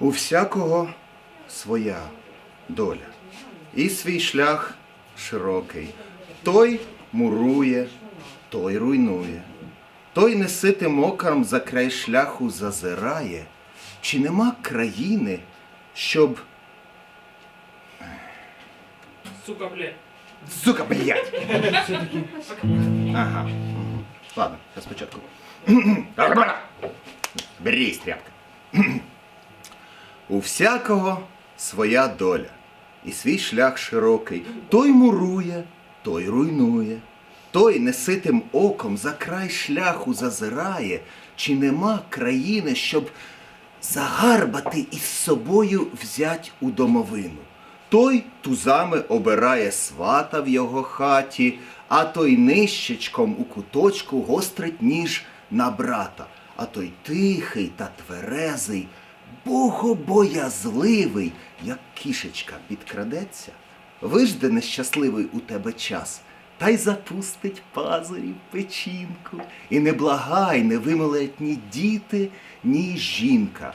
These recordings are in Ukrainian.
У всякого своя доля, і свій шлях широкий. Той мурує, той руйнує, той неситим оком за край шляху зазирає. Чи нема країни, щоб. Сука, бля. Сука, блядь! Ага. Ладно, я спочатку. Берись, тряпка. У всякого своя доля, і свій шлях широкий. Той мурує, той руйнує, той неситим оком за край шляху зазирає, чи нема країни, щоб загарбати із собою взять у домовину. Той тузами обирає свата в його хаті, а той нищечком у куточку гострить ніж на брата, а той тихий та тверезий, богобоязливий, як кішечка підкрадеться, вижде нещасливий у тебе час, та й запустить пазурі в печінку, і не благай, не вимолять ні діти, ні жінка.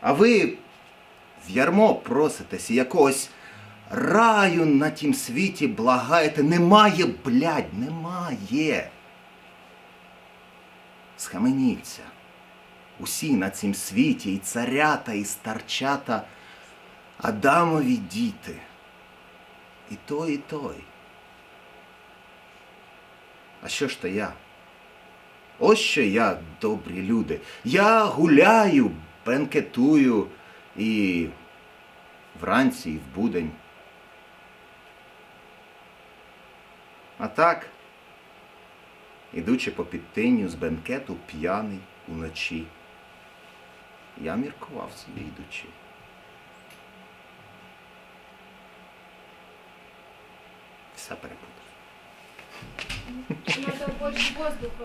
А ви в ярмо проситесь якогось раю на тім світі благаєте. Немає, блядь, немає. Схаменіться. Усі на цім світі, і царята, і старчата, Адамові діти. І той, і той. А що ж то я? Ось що я, добрі люди. Я гуляю, бенкетую і вранці, і в будень. А так, ідучи по підтиню з бенкету п'яний уночі, я міркував собі йдучи. Все перепутав. Надо больше воздуха